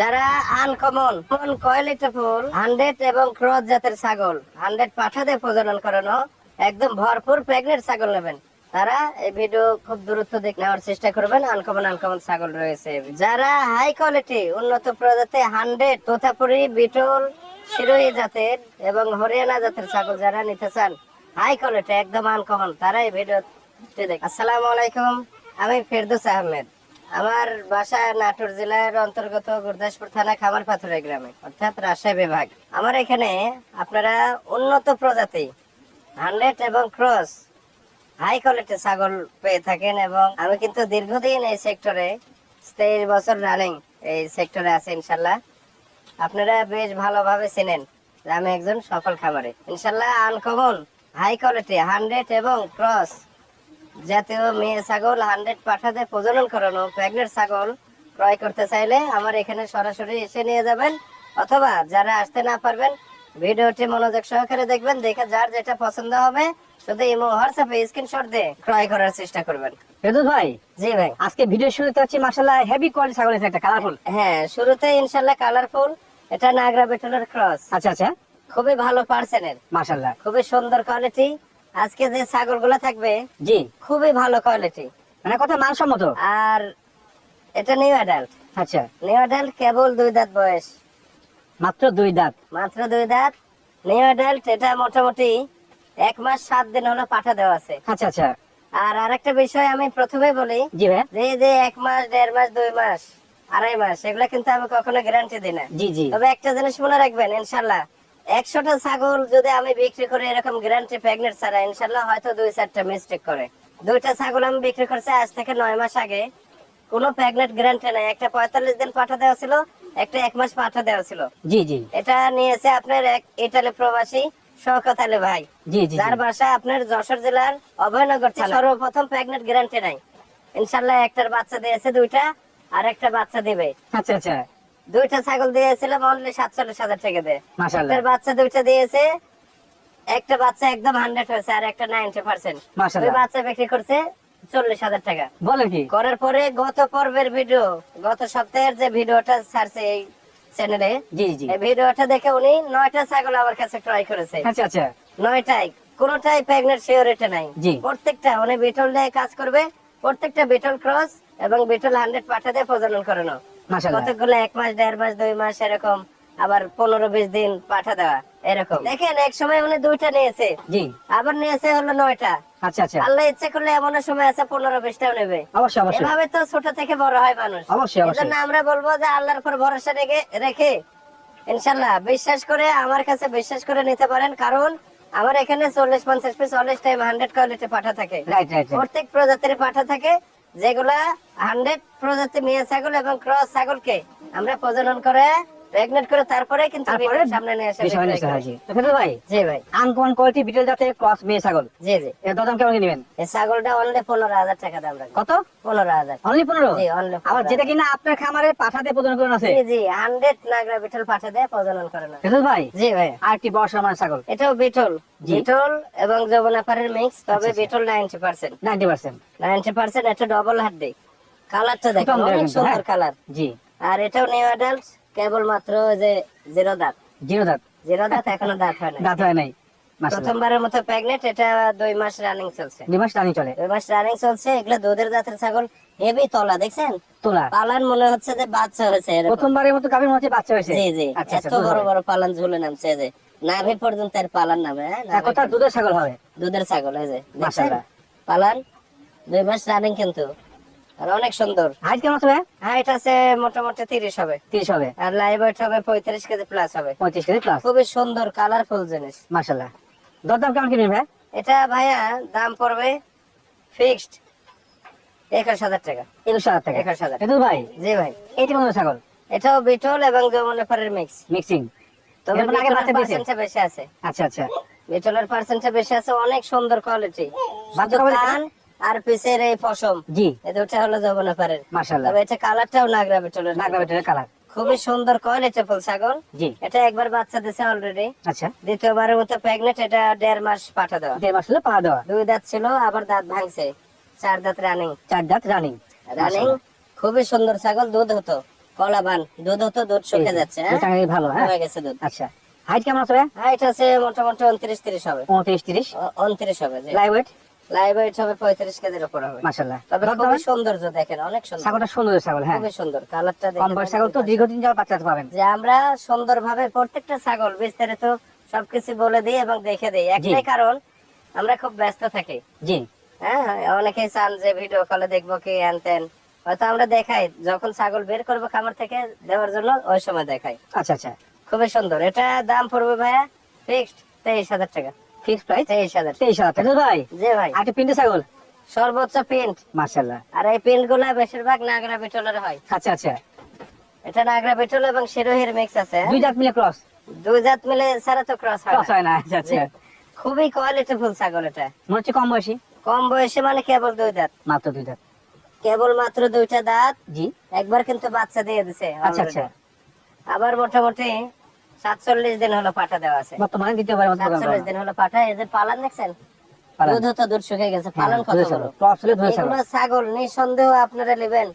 যারা uncommon hundred এবং cross জাতের ছাগল হান্ড্রেড পাঠা দিয়ে প্রজনন করানো, একদম ভরপুর প্রেগনেন্ট ছাগল নেবেন। তারা এই ভিডিও খুব দূরত্ব দেখ নেওয়ার চেষ্টা করবেন আনকমন আনকমন ছাগল রয়েছে। যারা হাই কোয়ালিটি উন্নত প্রজাতি হান্ড্রেড তোতাপুরি, বিটল শিরোহী জাতের এবং হরিয়ানা জাতের ছাগল যারা নিতে চান হাই কোয়ালিটি একদম আনকমন তারা এই ভিডিও আসসালামু আলাইকুম, আমি ফেরদৌস আহমেদ। আমার বাসা নাটোর জেলার অন্তর্গত গুরদাসপুর থানা খামার পাথরে গ্রামে, অর্থাৎ রাজশাহী বিভাগ। আমার এখানে আপনারা উন্নত প্রজাতি, হান্ড্রেড এবং ক্রস, হাই কোয়ালিটি ছাগল পেয়ে থাকেন এবং আমি কিন্তু দীর্ঘদিন এই সেক্টরে, তেইশ বছর রানিং এই সেক্টরে আছে ইনশাল্লাহ। আপনারা বেশ ভালোভাবে চেনেন আমি একজন সফল খামারে। ইনশাল্লাহ আনকমন হাই কোয়ালিটি হান্ড্রেড এবং ক্রস। জাতীয় মেয়ে ছাগল হান্ড্রেড পাঠাতে প্রজনন করানো প্রেগনেন্ট ছাগল ক্রয় করতে চাইলে আমার এখানে সরাসরি এসে নিয়ে যাবেন। অথবা যারা আসতে না পারবেন ভিডিওটি মনোযোগ সহকারে দেখবেন দেখে যার যেটা পছন্দ হবে শুধু ইমো হোয়াটসঅ্যাপে স্ক্রিনশট দিয়ে ক্রয় করার চেষ্টা করবেন। ফেরদৌস ভাই জি ভাই। আজকে ভিডিও শুরুতে হচ্ছে মাশাআল্লাহ হেভি কোয়ালিটি ছাগল একটা কালারফুল হ্যাঁ শুরুতে ইনশাল্লাহ কালারফুল এটা নাগরা বেটলের ক্রস আচ্ছা আচ্ছা। খুবই ভালো পার্সেনের মাশাআল্লাহ। খুবই সুন্দর কোয়ালিটি আজকে যে ছাগলগুলো থাকবে জি। খুবই ভালো কোয়ালিটি মানে কথা মানসম্মত? আর এটা নিউ অ্যাডাল্ট আচ্ছা। নিউ অ্যাডাল্ট কেবল দুই দাঁত বয়স। মাত্র দুই দাঁত? মাত্র দুই দাঁত। নিউ অ্যাডাল্ট এটা মোটামুটি এক মাস সাত দিন হলো পাঠা দেওয়া আছে। আচ্ছা আচ্ছা। আর আরেকটা বিষয় আমি প্রথমে বলি জি ভাই। যে যে এক মাস দেড় মাস দুই মাস আড়াই মাস এগুলা কিন্তু আমি কখনো গ্যারান্টি দিই না। জি জি। তবে একটা জিনিস মনে রাখবেন ইনশাল্লাহ একশোটা ছাগল যদি আমি বিক্রি করে এরকম গ্যারান্টি প্রেগনেন্ট ছাড়া ইনশাল্লাহ হয়তো দুই চারটা মিস্টেক করে। দুইটা ছাগল আমি বিক্রি করছি আজ থেকে নয় মাস আগে। কোনো প্রেগনেন্ট গ্যারান্টি নাই। একটা পঁয়তাল্লিশ দিন পাঠা দেওয়া ছিল একটা এক মাস পাঠা দেওয়া ছিল। জি জি। এটা নিয়েছে আপনার এক ইটালি প্রবাসী শওকত আলী ভাই। জি জি যার বাসা আপনার যশোর জেলার অভয়নগর থানা। সর্বপ্রথম প্রেগনেন্ট গ্যারান্টি নাই। ইনশাল্লাহ একটার বাচ্চা দিয়েছে দুইটা আর একটা বাচ্চা দিবে। আচ্ছা আচ্ছা। দুইটা ছাগল দিয়েছিলাম অনলি সাতচল্লিশ হাজার টাকা দিয়ে বাচ্চা দুইটা দিয়েছে একটা বাচ্চা একদম হান্ড্রেড হয়েছে আর একটা নাইনটি পার্সেন্ট ওই বাচ্চা বিক্রি করছে চল্লিশ হাজার টাকা। বলেন কি? করার পরে গত পর্বের ভিডিও গত সপ্তাহের যে ভিডিওটা ছাড়ছে এই চ্যানেলে জি জি। এই ভিডিওটা দেখে উনি নয়টা ছাগল আমার কাছে ক্রয় করেছে। আচ্ছা আচ্ছা। নয়টাই। কোনটাই প্রেগনেন্ট শিওরিটি নাই। প্রত্যেকটা উনি বিটল দিয়ে কাজ করবে প্রত্যেকটা বিটল ক্রস এবং বিটল হান্ড্রেড পাঠা দিয়ে প্রজনন করানো। কতগুলো এক মাস দেড় মাস দুই মাস এরকম আবার পনেরো বিশ দিন পাঠা দেওয়া এরকম। দেখেন এক সময় উনি দুইটা নিয়েছে। জি। আবার নিয়েছে হলো নয়টা। আচ্ছা আচ্ছা। আল্লাহ ইচ্ছে করলে এমন সময় আছে পনেরো বিশটাও নেবে। অবশ্যই অবশ্যই। এভাবে তো ছোট থেকে বড় হয় মানুষ। অবশ্যই অবশ্যই। আমরা বলব যে আল্লাহর উপর ভরসা রেখে রেখে ইনশাল্লাহ বিশ্বাস করে আমার কাছে বিশ্বাস করে নিতে পারেন। কারণ আমার এখানে চল্লিশ পঞ্চাশ পিস অলরেজ টাইম হান্ড্রেড কোয়ালিটি পাঠা থাকে। রাইট রাইট প্রত্যেক প্রজাতির পাঠা থাকে। যেগুলা হান্ড্রেড প্রজাতি মেয়ে ছাগল এবং ক্রস ছাগলকে আমরা প্রজনন করে প্রেগনেন্ট করে তারপরে কিন্তু তারপরে সামনে নিয়ে এসে বিষয় নিয়ে করি। তো ভাই? জি ভাই। আনকমন কোয়ালিটি বিটেল জাতে ক্রস মেয়ে ছাগল। জি জি। এর দাম কেমন নেবেন? এই ছাগলটা অনলি পনেরো হাজার টাকা দাম রাখবে। কত? পনেরো হাজার। অনলি পনেরো? জি অনলি আবার যেটা কিনা আপনার খামারে পাঠাতে প্রদান করেন আছে? জি জি হান্ড্রেড নাগরা বিঠল পাঠা প্রজনন করে না ভাই? জি ভাই। আর কি বর্ষা মানে ছাগল। এটাও বিটল। বিটল এবং যমুনাপাড়ের মিক্স তবে আচ্ছা, আচ্ছা। Beetal ninety percent ninety percent ninety percent এটা ডবল হাড্ডি কালারটা দেখেন অনেক সুন্দর হ্যাঁ। কালার জি। আর এটাও নিউ অ্যাডাল্ট কেবল মাত্র যে জিরো দাঁত। জিরো দাঁত? জিরো দাঁত এখনও দাঁত হয় না দাঁত হয় নাই। প্রথমবারের মতো প্রেগনেন্ট এটা দুই মাস রানিং চলছে। দুই মাস টানি চলে। দুই মাস রানিং চলছে এগুলো দুধের জাতের ছাগল হেভি তলা দেখছেন? তোলা। পালান মনে হচ্ছে যে বাচ্চা হয়েছে। প্রথমবারের মতো গাভীর মধ্যে বাচ্চা হয়েছে। জি জি। আচ্ছা এত আচ্ছা বড় বড় পালান ঝুলে নামছে যে। নাভি পর্যন্ত এর পালান নামে হ্যাঁ, কথা দুধের ছাগল হবে? দুধের ছাগল এই যে। মাশাআল্লাহ। পালান দুই মাস রানিং কিন্তু। আর অনেক সুন্দর। হাইট কেমন ভাই? হাইট আছে মোটামুটি তিরিশ হবে। তিরিশ হবে। আর লাইভ ওয়েট হবে পঁয়ত্রিশ কেজি প্লাস হবে। পঁয়ত্রিশ কেজি প্লাস খুবই সুন্দর কালারফুল জিনিস। মাশাল্লাহ দরদাম কেমন কিনবেন ভাই? এটা ভাইয়া দাম পড়বে ফিক্সড একুশ হাজার টাকা। একুশ হাজার টাকা। একুশ হাজার। এদুল ভাই? জি ভাই। এইটি কোন ছাগল? এটাও বিটল এবং যমুনাপাড়ের মিক্স মিক্সিং তবে আগে বাচ্চা? বেশি আছে। আচ্ছা আচ্ছা। বিটলের পার্সেন্টটা বেশি আছে অনেক সুন্দর কোয়ালিটি বাচ্চা আর পিছের এই পশম জি। এই দুটা হলো যমুনাপাড়ের মাশাল্লাহ তবে এটা কালারটাও নাগরা বিটলের। নাগরা বেটের কালার। খুবই সুন্দর কোয়ালিটি ফুল ছাগল। জি। এটা একবার বাচ্চা দিছে অলরেডি আচ্ছা। দ্বিতীয়বারের মতো প্রেগনেন্ট এটা দেড় মাস পাঠা দেওয়া। দেড় মাস হলো পা দেওয়া। দুই দাঁত ছিল আবার দাঁত ভাঙছে। চার দাঁত রানিং চার দাঁত রানিং রানিং খুবই সুন্দর ছাগল দুধ হতো কলাবান। দুধ হতো দুধ শুকে যাচ্ছে হ্যাঁ? ভালো হ্যাঁ? হয়ে গেছে দুধ। আচ্ছা। হাইট কেমন আছে হাইট আছে মোটামুটি উনত্রিশ তিরিশ হবে। উনত্রিশ তিরিশ। উনত্রিশ হবে লাইভ ওয়েট লাইভ ওয়েট হবে পঁয়ত্রিশ কেজির উপর হবে। মাসাল্লাহ তবে খুবই সৌন্দর্য দেখেন অনেক সুন্দর। ছাগলটা সুন্দর ছাগল হ্যাঁ। খুবই সুন্দর কালারটা কম বয়স ছাগল তো দীর্ঘদিন যাওয়ার বাচ্চা পাবেন। যে আমরা সুন্দর ভাবে প্রত্যেকটা ছাগল বিস্তারিত সবকিছু বলে দিই এবং দেখে দিই। একটাই কারণ আমরা খুব ব্যস্ত থাকি। জি। হ্যাঁ অনেকেই চান যে ভিডিও কলে দেখব কি আনতেন হয়তো আমরা দেখাই যখন ছাগল বের করব খামার থেকে দেওয়ার জন্য ওই সময় দেখাই। আচ্ছা আচ্ছা। খুবই সুন্দর। এটা দাম পড়বে ভাইয়া ফিক্সড তেইশ হাজার টাকা। ফিক্স প্রাইস তেইশ হাজার। তেইশ হাজার টাকা। ভাই। জি ভাই। ছাগল সর্বোচ্চ প্রিন্ট আর এই প্রিন্টগুলা বেশিরভাগ নাগরা বিটলের হয়। আচ্ছা আচ্ছা। এটা নাগরা বিটল এবং শিরোহির মিক্স আছে? দুই জাত মিলে ক্রস দুই জাত মিলে ছাড়া তো ক্রস হয় ক্রস হয় না। আচ্ছা আচ্ছা। খুবই কোয়ালিটি ফুল ছাগল এটা। মনে হচ্ছে কম বয়সী? কম বয়সে মানে কেবল দুই দাঁত। মাত্র দুই জাত কেবল মাত্র দুইটা দাঁত। জি। একবার কিন্তু বাচ্চা দিয়ে দিছে আচ্ছা আচ্ছা। আবার মোটামুটি সাতচল্লিশ দিন হলো পাঠা দেওয়া আছে। বর্তমানে দ্বিতীয়বার সাতচল্লিশ দিন হলো পাঠা এই যে পালান দেখছেন? দুধ তো দুধ শুকিয়ে গেছে পালন কত হলে এগুলো ছাগল নিঃসন্দেহ আপনারা নেবেন।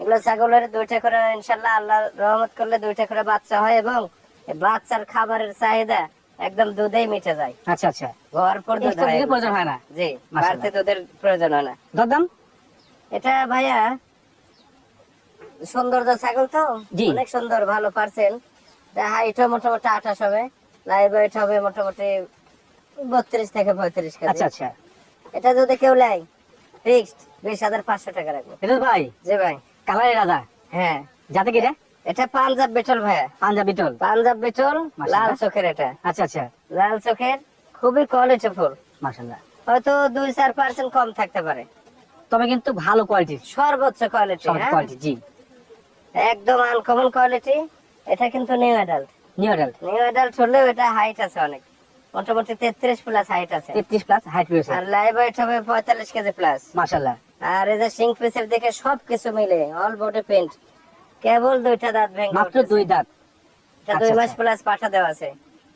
এগুলো ছাগলের দুইটা করে ইনশাল্লাহ আল্লাহ রহমত করলে দুইটা করে বাচ্চা হয় এবং বাচ্চার খাবারের চাহিদা একদম দুধেই মিটে যায়। আচ্ছা আচ্ছা। ভরপুর দুধ হয় প্রয়োজন হয় না। জি। বাড়তি দুধের প্রয়োজন হয় না। দরদাম? এটা ভাইয়া সৌন্দর্য ছাগল তো? অনেক সুন্দর ভালো পারছেন। হাইট মোটামুটি আঠাশ হবে। লাইভ ওয়েট হবে মোটামুটি বত্রিশ থেকে পঁয়ত্রিশ আচ্ছা আচ্ছা। এটা যদি কেউ নেয় ফিক্সড বিশ হাজার পাঁচশো টাকা রাখব। ভাই জি ভাই। কালারের রাজা। হ্যাঁ। যাতে কি এটা পাঞ্জাব বেটল ভাইয়া। পাঞ্জাবি পাঞ্জাব বেটল লাল চোখের এটা। আচ্ছা আচ্ছা। লাল চোখের খুবই কোয়ালিটি ফুল। মাশাল্লাহ হয়তো দুই চার পার্সেন্ট কম থাকতে পারে। তবে কিন্তু ভালো কোয়ালিটির সর্বোচ্চ কোয়ালিটি কোয়ালিটি জি। একদম আনকমন কোয়ালিটি এটা কিন্তু new adult new adult new adult হলেও এটা হাইট আছে অনেক। মোটামুটি তেত্রিশ প্লাস হাইট আছে। তেত্রিশ প্লাস হাইট রয়েছে। আর লাইভ ওয়েট হবে পঁয়তাল্লিশ কেজি প্লাস মাশাল্লাহ আর এই যে সিং পিসের দিকে সবকিছু মিলে অল বডি পেন্ট কেবল দুইটা দাঁত ভেঙে মাত্র দুই দাঁত। এটা দুই আচ্ছা, মাস আচ্ছা। প্লাস পাঠা দেওয়া আছে।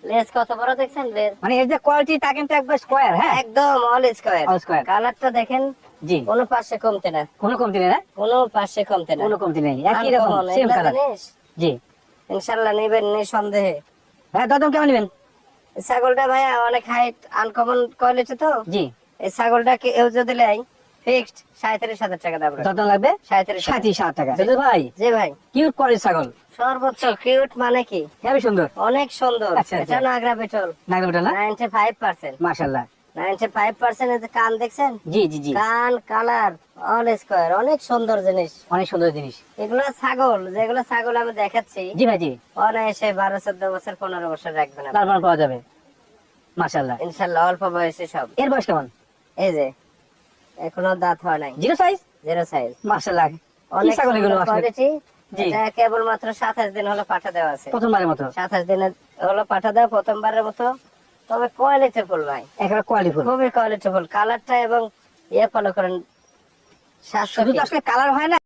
লেজ কত বড় দেখছেন? লেজ মানে এর যে কোয়ালিটি তা কিন্তু একবার স্কোয়ার হ্যাঁ? একদম অল স্কোয়ার All square। কালারটা দেখেন জি। কোনো পাশে কমতে না। কোনো কমতি না কোনো পাশে কমতে না। কোনো কমতি নেই। একই রকম সেম কালার জি। ইনশাল্লাহ নেবেন নিঃসন্দেহে। হ্যাঁ দরদাম কেমন নেবেন? ছাগলটা ভাই অনেক হাইট আনকমন কোয়ালিটি তো? জি। এই ছাগলটা কেউ যদি লাই ফিক্সড সাঁত্রিশ হাজার টাকা দাম। দরদাম লাগবে? সাঁত্রিশ সাঁত্রিশ হাজার টাকা। ভাই জি ভাই। কিউট করে ছাগল। সর্বোচ্চ কিউট মানে কি? হ্যাঁ সুন্দর। অনেক সুন্দর। আচ্ছা, আচ্ছা। এটা নাগরা পেট্রোল নাগরা পেট্রোল নাইনটি ফাইভ পার্সেন্ট মাসাল্লাহ এই যে এখনও দাঁত হয় নাই। জিরো সাইজ সাইজ কেবলমাত্র 27 দিন হলো পাঠা দেওয়া আছে। প্রথমবারের মতো। 27 দিন হলো পাঠা দেওয়া প্রথমবারের মতো। তবে কোয়ালিটি ফুল ভাই। একটা কোয়ালিটি ফুল খুবই কোয়ালিটি ফুল কালারটা এবং ইয়ে ফলো করেন শুধু? আসলে কালার হয় না।